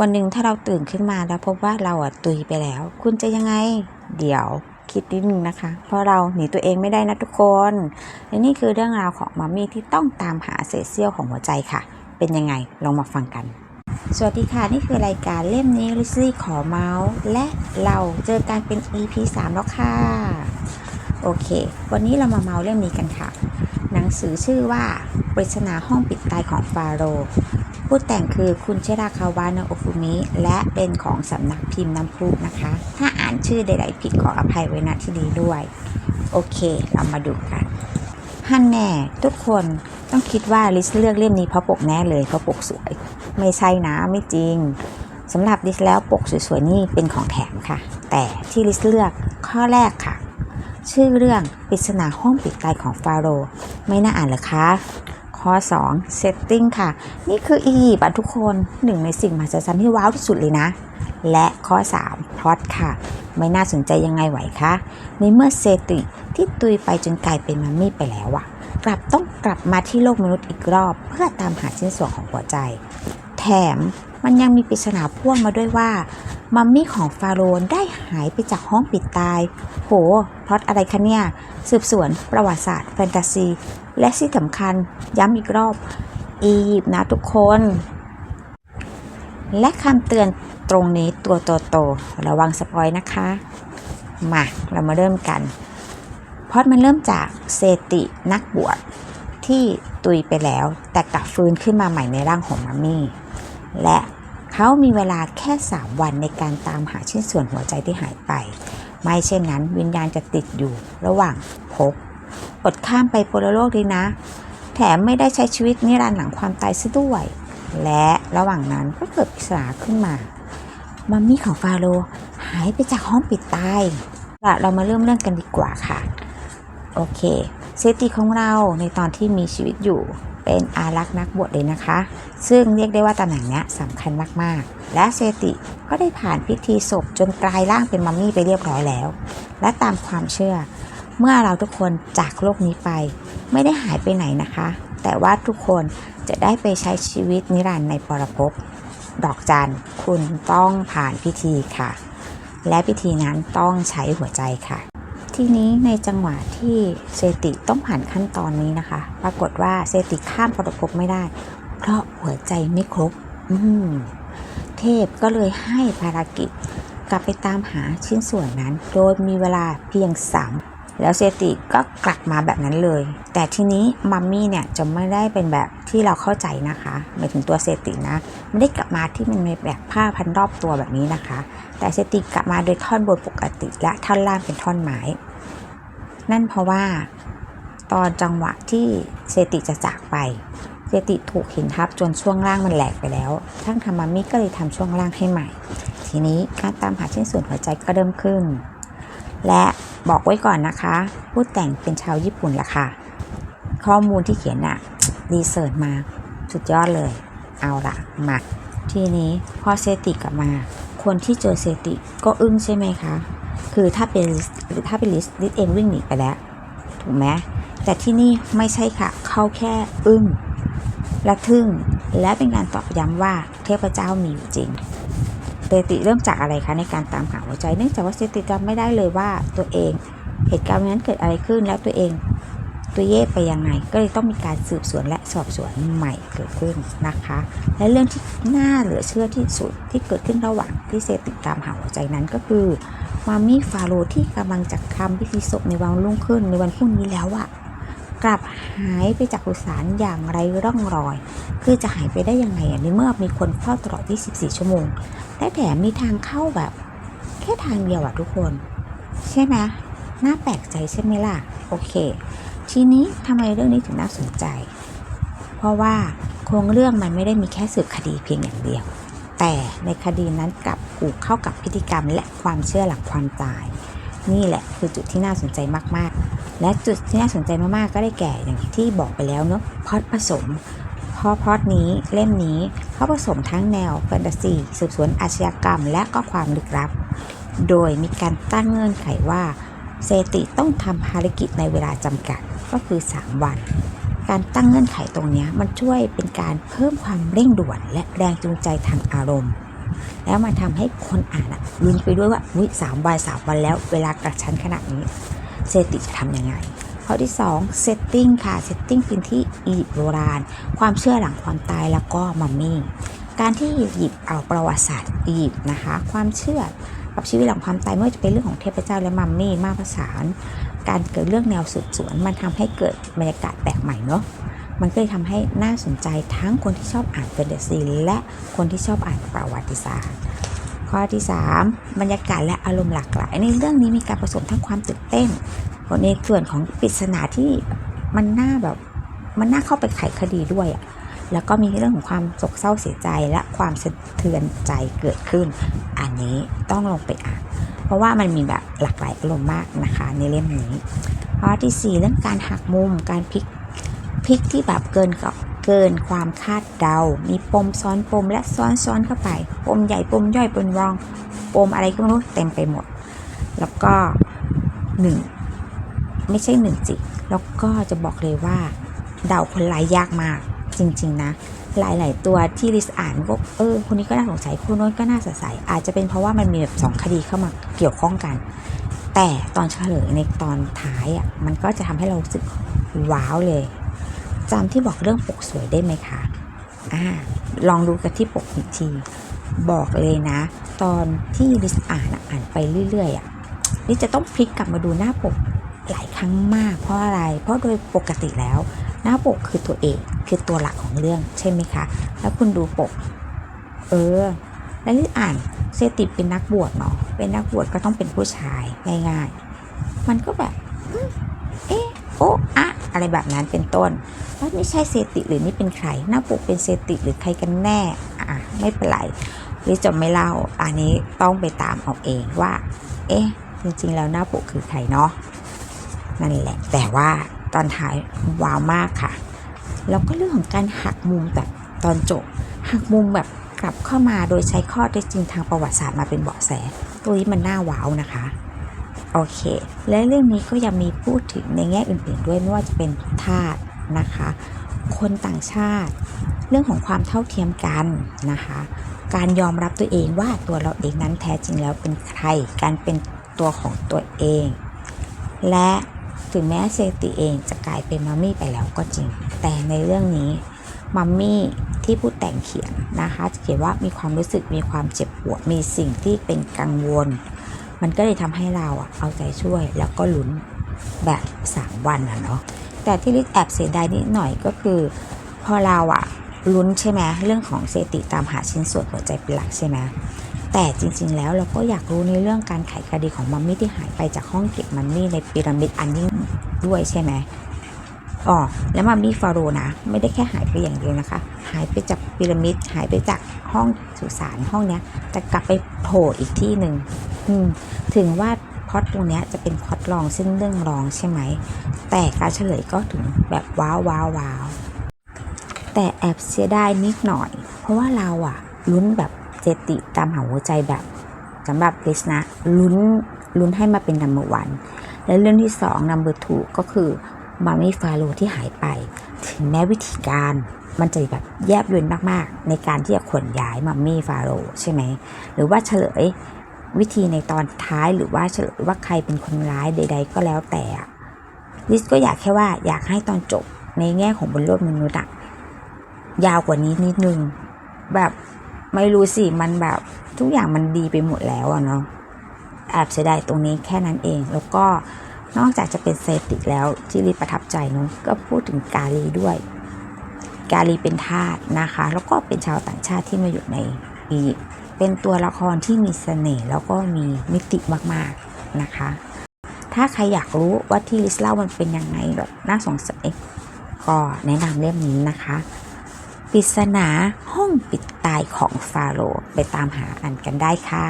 วันหนึ่งถ้าเราตื่นขึ้นมาแล้วพบว่าเราอะตุยไปแล้ว คุณจะยังไง เดี๋ยวคิดนิดนึงนะคะ เพราะเราหนีตัวเองไม่ได้นะทุกคน และนี่คือเรื่องราวของมัมมี่ที่ต้องตามหาเศษเสี้ยวของหัวใจค่ะ เป็นยังไงลองมาฟังกัน สวัสดีค่ะ นี่คือรายการเล่มนี้ลิซลี่ขอเมาส์และเราเจอกันเป็น EP 3 แล้วค่ะ โอเค วันนี้เรามาเมาส์เล่มนี้กันค่ะ หนังสือชื่อว่าปริศนาห้องปิดตายของฟาโร ผู้แต่งคือคุณเชราคาวานาโอฟุมิและเป็นของสำนักพิมพ์น้ำพุนะคะ ถ้าอ่านชื่อใดๆผิดขออภัยไว้ณที่นี้ด้วย โอเค เรามาดูกันฮันแน่ทุกคนต้องคิดว่าลิสเลือกเล่มนี้เพราะปกแน่เลยเพราะปกสวย ไม่ใช่นะไม่จริงสำหรับลิสแล้วปกสวยๆนี่เป็นของแถมค่ะ แต่ที่ลิสเลือกข้อแรกค่ะ ชื่อเรื่องปริศนาห้องปิดตายของฟาโรไม่น่าอ่านเหรอคะ ข้อ 2 setting ค่ะ นี่คืออียิปต์อะทุกคนหนึ่งในสิ่งมหัศจรรย์ที่ว้าวที่สุดเลยนะ และข้อ3พล็อตค่ะ ไม่น่าสนใจยังไงไหวคะในเมื่อเซติที่ตุยไปจนกลายเป็นมัมมี่ไปแล้วอะกลับต้องกลับมาที่โลกมนุษย์อีกรอบ เพื่อตามหาชิ้นส่วนของหัวใจ แถมมันยังมีปริศนาพ่วงมาด้วยว่ามัมมี่ของฟาโรห์ได้หายไปจากห้องปิดตาย โหพล็อตอะไรคะเนี่ย สืบสวน ประวัติศาสตร์ แฟนตาซี และที่สำคัญย้ำอีกรอบอียิปต์นะทุกคน และคำเตือนตรงนี้ตัวโตๆระวังสปอยนะคะ มา เรามาเริ่มกันพอดมันเริ่มจากเซตินักบวชที่ตุยไปแล้วแต่กลับฟื้นขึ้นมาใหม่ในร่างของมัมมี่ และเขามีเวลาแค่ 3 วันในการตามหาชิ้นส่วนหัวใจที่หายไป ไม่เช่นนั้นวิญญาณจะติดอยู่ระหว่างภพ อดข้ามไปโปรโลกดีนะ แถมไม่ได้ใช้ชีวิตนิรันดร์หลังความตายซะด้วย และระหว่างนั้นก็เกิดปริศนาขึ้นมา มัมมี่ของฟาโรห์หายไปจากห้องปิดตายละเรามาเริ่มเรื่องกันดีกว่าค่ะ โอเค เซติของเราในตอนที่มีชีวิตอยู่เป็นอารักษ์นักบวชเลยนะคะ ซึ่งเรียกได้ว่าตำแหน่งนี้สำคัญมาก ๆ และเซติก็ได้ผ่านพิธีศพจนกลายร่างเป็นมัมมี่ไปเรียบร้อยแล้ว และตามความเชื่อ เมื่อเราทุกคนจากโลกนี้ไป ไม่ได้หายไปไหนนะคะ แต่ว่าทุกคนจะได้ไปใช้ชีวิตนิรันดร์ในปรภพดอกจันคุณต้องผ่านพิธีค่ะ และพิธีนั้นต้องใช้หัวใจค่ะ ทีนี้ในจังหวะที่เซติต้องผ่านขั้นตอนนี้นะคะ ปรากฏว่าเซติข้ามปรภพไม่ได้ เพราะหัวใจไม่ครบ อืมเทพก็เลยให้ภารกิจกลับไปตามหาชิ้นส่วนนั้น โดยมีเวลาเพียงสาม แล้วเซติก็กลับมาแบบนั้นเลย แต่ทีนี้มัมมี่เนี่ยจะไม่ได้เป็นแบบที่เราเข้าใจนะคะหมายถึงตัวเซตินะไม่ได้กลับมาที่มันมีแบบผ้าพันรอบตัวแบบนี้นะคะ แต่เซติกลับมาโดยท่อนบนปกติ และท่อนล่างเป็นท่อนไม้นั่นเพราะว่าตอนจังหวะที่เซติจะจากไปเซติถูกหินทับจนช่วงล่างมันแหลกไปแล้ว ทั้งทามามิก็เลยทำช่วงล่างให้ใหม่ ทีนี้การตามหาชิ้นส่วนหัวใจก็เริ่มขึ้น และบอกไว้ก่อนนะคะ ผู้แต่งเป็นชาวญี่ปุ่นละค่ะ ข้อมูลที่เขียนอะรีเสิร์ชมาสุดยอดเลย เอาละมาทีนี้พอเซติกลับมา คนที่เจอเซติก็อึ้งใช่ไหมคะ คือถ้าเป็นหรือถ้าเป็นลิสลิสเองวิ่งหนีไปแล้ว ถูกไหมแต่ที่นี่ไม่ใช่ค่ะ เขาแค่อึ้งและทึ่งและเป็นการตอกย้ำว่าเทพเจ้ามีอยู่จริง เซติเริ่มจากอะไรคะในการตามหาหัวใจ เนื่องจากว่าเซติจำไม่ได้เลยว่าตัวเองเหตุการณ์นั้นเกิดอะไรขึ้นแล้วตัวเองตัวเย่ไปยังไง ก็เลยต้องมีการสืบสวนและสอบสวนใหม่เกิดขึ้นนะคะ และเรื่องที่น่าเหลือเชื่อที่สุดที่เกิดขึ้นระหว่างที่เซติตามหาหัวใจนั้นก็คือมามี่ฟาโรที่กำลังจะทำพิธีศพในวันรุ่งขึ้นในวันพรุ่งนี้แล้วอะ กลับหายไปจากสุสานอย่างไรร่องรอย คือจะหายไปได้ยังไงอะในเมื่อมีคนเฝ้าตลอด 24 ชั่วโมง และแถมมีทางเข้าแบบ แค่ทางเดียวอะทุกคน ใช่ไหมน่าแปลกใจใช่ไหมล่ะ โอเค ทีนี้ทำไมเรื่องนี้ถึงน่าสนใจ เพราะว่าโครงเรื่องมันไม่ได้มีแค่สืบคดีเพียงอย่างเดียว แต่ในคดีนั้นกลับผูกเข้ากับพิธีกรรมและความเชื่อหลังความตาย นี่แหละคือจุดที่น่าสนใจมาก ๆ และจุดที่น่าสนใจมากๆก็ได้แก่อย่างที่บอกไปแล้วเนาะพอดผสมเพราะพอดนี้เล่มนี้เขาผสมทั้งแนวแฟนตาซีสืบสวนอาชญากรรม และก็ความลึกลับ โดยมีการตั้งเงื่อนไขว่าเซติต้องทำภารกิจในเวลาจำกัดก็คือ 3 วัน การตั้งเงื่อนไขตรงนี้มันช่วยเป็นการเพิ่มความเร่งด่วน และแรงจูงใจทางอารมณ์ แล้วมันทำให้คนอ่านลุ้นไปด้วยว่าวิสามวันสามวันแล้วเวลากระชั้นขนาดนี้ เซติจะทำยังไงข้อที่2เซตติ้งค่ะเซตติ้งเป็นที่อียิปต์โบราณ ความเชื่อหลังความตายแล้วก็มัมมี่การที่หยิบเอาประวัติศาสตร์อียิปต์นะคะ ความเชื่อกับชีวิตหลังความตายไม่ว่าจะเป็นเรื่องของเทพเจ้าและมัมมี่มาผสาน การเกิดเรื่องแนวสืบสวน มันทำให้เกิดบรรยากาศแปลกใหม่เนาะมันก็เลยทำให้น่าสนใจทั้งคนที่ชอบอ่านแฟนตาซีและคนที่ชอบอ่านประวัติศาสตร์ ข้อที่ 3 บรรยากาศและอารมณ์หลากหลาย ในเรื่องนี้มีการผสมทั้งความตื่นเต้นในส่วนของปริศนาที่มันน่าแบบมันน่าเข้าไปไขคดีด้วยอะแล้วก็มีเรื่องของความโศกเศร้าเสียใจและความสะเทือนใจเกิดขึ้น อันนี้ต้องลงไปอ่าน เพราะว่ามันมีแบบหลากหลายอารมณ์มากนะคะในเล่มนี้ข้อที่ 4 เรื่องการหักมุมการพลิกพลิกที่แบบเกินกับ เกินความคาดเดา มีปมซ้อนปมและซ้อนซ้อนเข้าไป ปมใหญ่ปมย่อยปมรอง ปมอะไรก็ไม่รู้เต็มไปหมด แล้วก็หนึ่งไม่ใช่หนึ่งจิแล้วก็จะบอกเลยว่า เดาคนร้ายยากมากจริง ๆ นะ หลาย ๆ ตัวที่ลิสอ่านก็เออคนนี้ก็น่าสงสัยคนโน้นก็น่าสงสัย อาจจะเป็นเพราะว่ามันมีแบบสองคดีเข้ามาเกี่ยวข้องกัน แต่ตอนเฉลยในตอนท้ายอะมันก็จะทำให้เรารู้สึกว้าวเลย จำที่บอกเรื่องปกสวยได้ไหมคะอ่าลองดูกันที่ปกอีกที บอกเลยนะ ตอนที่ลิสอ่านอ่านไปเรื่อยๆอะลิสจะต้องพลิกกลับมาดูหน้าปกหลายครั้งมาก เพราะอะไร เพราะโดยปกติแล้ว หน้าปกคือตัวเอกคือตัวหลักของเรื่องใช่ไหมคะ แล้วคุณดูปก เออ แล้วลิสอ่านเซติเป็นนักบวชเนาะเป็นนักบวชก็ต้องเป็นผู้ชายง่ายๆ มันก็แบบ เอ๊ะโอะอะ อะไรแบบนั้นเป็นต้นว่าไม่ใช่เซติหรือนี่เป็นใครหน้าปกเป็นเซติหรือใครกันแน่อะไม่เป็นไรลิจะไม่เล่าอันนี้ต้องไปตามเอาเองว่า เอ๊ะ จริงๆ แล้วหน้าปกคือใครเนาะนั่นแหละ แต่ว่าตอนท้ายว้าวมากค่ะแล้วก็เรื่องของการหักมุมแบบตอนจบหักมุมแบบกลับเข้ามาโดยใช้ข้อเท็จจริงทางประวัติศาสตร์มาเป็นเบาะแส ตัวนี้มันน่าว้าวนะคะ โอเค และเรื่องนี้ก็ยังมีพูดถึงในแง่อื่นๆด้วยไม่ว่าจะเป็นทาสนะคะ คนต่างชาติ เรื่องของความเท่าเทียมกันนะคะ การยอมรับตัวเองว่าตัวเราเองนั้นแท้จริงแล้วเป็นใคร การเป็นตัวของตัวเอง และถึงแม้เซติเองจะกลายเป็นมัมมี่ไปแล้วก็จริง แต่ในเรื่องนี้มัมมี่ที่ผู้แต่งเขียนนะคะจะเขียนว่ามีความรู้สึกมีความเจ็บปวดมีสิ่งที่เป็นกังวล มันก็เลยทำให้เราอะเอาใจช่วยแล้วก็ลุ้นแบบ 3 วันอะเนาะแต่ที่ลิซแอบเสียดายนิดหน่อยก็คือพอเราอะลุ้นใช่ไหมเรื่องของเซติตามหาชิ้นส่วนหัวใจเป็นหลักใช่ไหมแต่จริงๆแล้วเราก็อยากรู้ในเรื่องการไขคดีของมัมมี่ที่หายไปจากห้องเก็บมัมมี่ในพีระมิดอันนี้ด้วยใช่ไหม อ๋อแล้วมัมมี่ฟาโรนะ ไม่ได้แค่หายไปอย่างเดียวนะคะ หายไปจากพีระมิด หายไปจากห้องสุสานห้องเนี้ย แต่กลับไปโผล่อีกที่หนึ่งถึงว่าพอตตรงเนี้ยจะเป็นพอตรองซึ่งเรื่องรองใช่ไหม แต่การเฉลยก็ถึงแบบว้าวว้าวว้าวแต่แอบเสียดายนิดหน่อย เพราะว่าเราอะลุ้นแบบเจติตามหาหัวใจแบบสำหรับลิสนะลุ้นลุ้นให้มาเป็นนัมเบอร์วันและเรื่องที่สองนัมเบอร์ทูก็คือ มามี่ฟาโรที่หายไป ถึงแม้วิธีการมันจะแบบแยบยลมากๆ ในการที่จะขนย้ายมัมมี่ฟาโรใช่ไหม หรือว่าเฉลยวิธีในตอนท้ายหรือว่าเฉลยว่าใครเป็นคนร้ายใด ๆ ก็แล้วแต่ลิสก็อยากแค่ว่าอยากให้ตอนจบในแง่ของบนโลกมนุษย์อะยาวกว่านี้นิดนึง แบบไม่รู้สิมันแบบทุกอย่างมันดีไปหมดแล้วอะเนาะแอบเสียดายตรงนี้แค่นั้นเองแล้วก็ นอกจากจะเป็นเซติแล้วที่ลิสประทับใจเนอะก็พูดถึงกาลีด้วย กาลีเป็นทาสนะคะ แล้วก็เป็นชาวต่างชาติที่มาอยู่ในอียิปต์เป็นตัวละครที่มีเสน่ห์แล้วก็มีมิติมากๆนะคะ ถ้าใครอยากรู้ว่าที่ลิสเล่ามันเป็นยังไงแบบน่าสงสัยก็แนะนำเล่มนี้นะคะปริศนาห้องปิดตายของฟาโรไปตามหาอ่านกันได้ค่ะ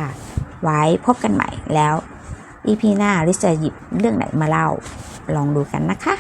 ไว้พบกันใหม่แล้ว อีพีหน้าลิสจะหยิบเรื่องไหนมาเล่า ลองดูกันนะคะ